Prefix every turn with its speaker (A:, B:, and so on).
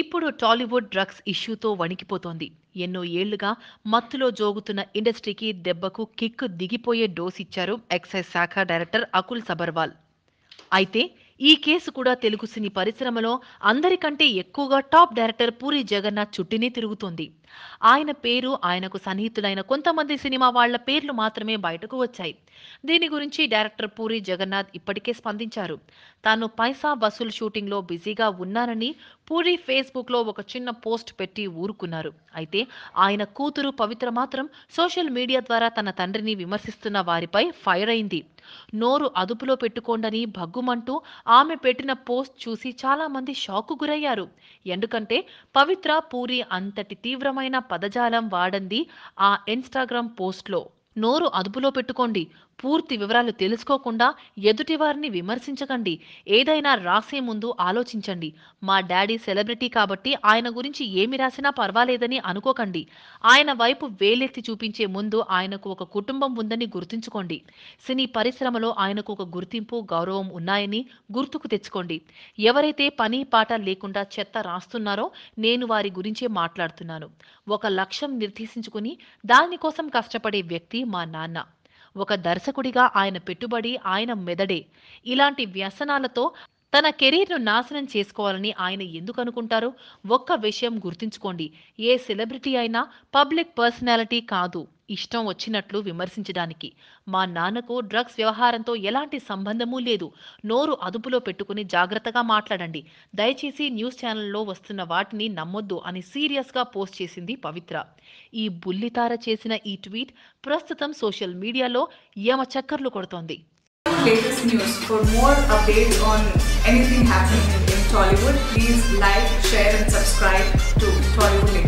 A: ఇప్పుడు టాలీవుడ్ డ్రగ్స్ ఇష్యూతో వణికిపోతోంది. ఎన్నో ఏళ్ళుగా మత్తులో జోగుతున్న ఇండస్ట్రీకి దెబ్బకు కిక్ దిగిపోయే డోస్ ఇచ్చారు ఎక్సైజ్ శాఖ డైరెక్టర్ అకుల్ సబర్వాల్. అయితే ఈ కేసు కూడా తెలుగు సినీ పరిశ్రమలో అందరికంటే ఎక్కువగా టాప్ డైరెక్టర్ పూరి జగన్నాథ్ చుట్టినే తిరుగుతోంది. ఆయన పేరు ఆయనకు సన్నిహితులైన కొంతమంది సినిమా వాళ్ళ పేర్లు మాత్రమే బయటకు వచ్చాయి. దీని గురించి డైరెక్టర్ పూరి జగన్నాథ్ ఇప్పటికే స్పందించారు. తాను పైసా వసూల్ షూటింగ్లో బిజీగా ఉన్నానని పూరి ఫేస్బుక్లో ఒక చిన్న పోస్ట్ పెట్టి ఊరుకున్నారు. అయితే ఆయన కూతురు పవిత్ర మాత్రం సోషల్ మీడియా ద్వారా తన తండ్రిని విమర్శిస్తున్న వారిపై ఫైర్ అయింది. నోరు అదుపులో పెట్టుకోండని భగ్గుమంటూ ఆమె పెట్టిన పోస్ట్ చూసి చాలా మంది షాకు గురయ్యారు. ఎందుకంటే పవిత్ర పూరి అంతటి తీవ్రమైన పదజాలం వాడంది ఆ ఇన్స్టాగ్రామ్ పోస్ట్లో. నోరు అదుపులో పెట్టుకోండి. పూర్తి వివరాలు తెలుసుకోకుండా ఎదుటివారిని విమర్శించకండి. ఏదైనా రాసే ముందు ఆలోచించండి. మా డాడీ సెలబ్రిటీ కాబట్టి ఆయన గురించి ఏమి రాసినా పర్వాలేదని అనుకోకండి. ఆయన వైపు వేలెత్తి చూపించే ముందు ఆయనకు ఒక కుటుంబం ఉందని గుర్తుంచుకోండి. సినీ పరిశ్రమలో ఆయనకు ఒక గుర్తింపు గౌరవం ఉన్నాయని గుర్తుకు తెచ్చుకోండి. ఎవరైతే పని పాట లేకుండా చెత్త రాస్తున్నారో నేను వారి గురించే మాట్లాడుతున్నాను. ఒక లక్ష్యం నిర్దేశించుకుని దానికోసం కష్టపడే వ్యక్తి మా నాన్న. ఒక దర్శకుడిగా ఆయన పెట్టుబడి ఆయన మెదడే. ఇలాంటి వ్యసనాలతో తన కెరీర్ను నాశనం చేసుకోవాలని ఆయన ఎందుకు అనుకుంటారు? ఒక్క విషయం గుర్తుంచుకోండి. ఏ సెలబ్రిటీ అయినా పబ్లిక్ పర్సనాలిటీ కాదు. ఇష్టం వచ్చినట్లు విమర్శించడానికి. మా నాన్నకు డ్రగ్స్ వ్యవహారంతో ఎలాంటి సంబంధమూ లేదు. నోరు అదుపులో పెట్టుకుని జాగ్రత్తగా మాట్లాడండి. దయచేసి న్యూస్ ఛానల్లో వస్తున్న వాటిని నమ్మొద్దు అని సీరియస్గా పోస్ట్ చేసింది పవిత్ర. ఈ బుల్లితార చేసిన ఈ ట్వీట్ ప్రస్తుతం సోషల్ మీడియాలో యమ చక్కర్లు కొడుతోంది.
B: Latest news. For more updates on anything happening in, Tollywood, please like, share, and subscribe to Tollywood